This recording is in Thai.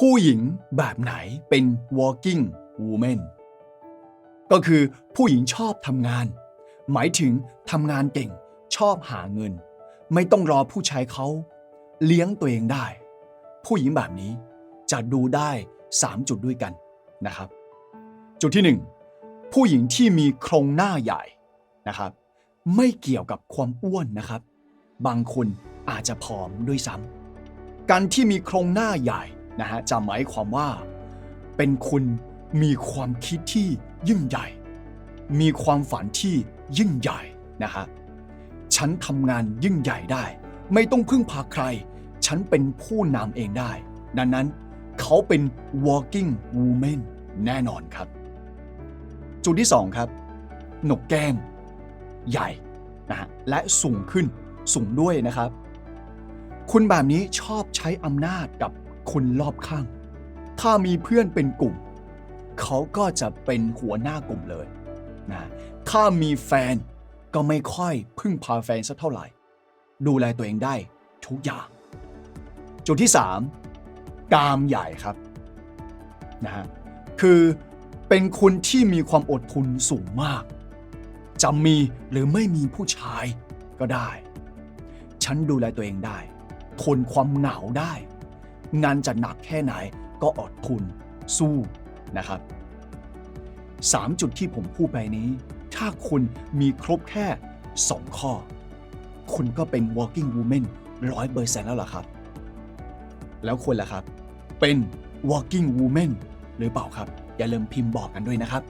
ผู้หญิงแบบไหนเป็น working woman ก็คือผู้หญิงชอบทำงาน หมายถึงทำงานเก่ง ชอบหาเงิน ไม่ต้องรอผู้ชายเขาเลี้ยงตัวเองได้ ผู้หญิงแบบนี้จะดูได้ 3 จุดด้วยกันนะครับ จุดที่ 1 ผู้หญิงที่มีโครงหน้าใหญ่นะครับ ไม่เกี่ยวกับความอ้วนนะครับ บางคนอาจจะผอมด้วยซ้ำการที่มีโครงหน้าใหญ่ นะฮะจะหมายความว่า เป็นคุณมีความคิดที่ยิ่งใหญ่ มีความฝันที่ยิ่งใหญ่นะฮะฉันทำงานยิ่งใหญ่ได้ ไม่ต้องพึ่งพาใคร ฉันเป็นผู้นำเองได้ ดังนั้นเขาเป็น working woman แน่นอนครับ จุดที่2ครับ หนกแก้ม ใหญ่นะฮะและสูงขึ้นสูงด้วยนะครับ คุณแบบนี้ชอบใช้อำนาจกับ คนรอบข้าง ถ้ามีเพื่อนเป็นกลุ่ม เขาก็จะเป็นหัวหน้ากลุ่มเลยนะถ้ามีแฟนก็ไม่ค่อยพึ่งพาแฟนสักเท่าไหร่ ดูแลตัวเองได้ทุกอย่าง จุดที่ 3 กามใหญ่ครับนะฮะคือเป็นคนที่มีความอดทนสูงมาก จะมีหรือไม่มีผู้ชายก็ได้ ฉันดูแลตัวเองได้ ทนความเหงาได้ งานจะหนักแค่ไหนก็อดทนสู้นะครับ3จุดที่ผมพูดไปนี้ ถ้าคุณมีครบแค่ 2 ข้อ คุณก็เป็น working woman ร้อยเปอร์เซ็นต์แล้วล่ะครับ แล้วคุณล่ะครับ เป็น working woman หรือเปล่าครับ อย่าลืมพิมพ์บอกกันด้วยนะครับ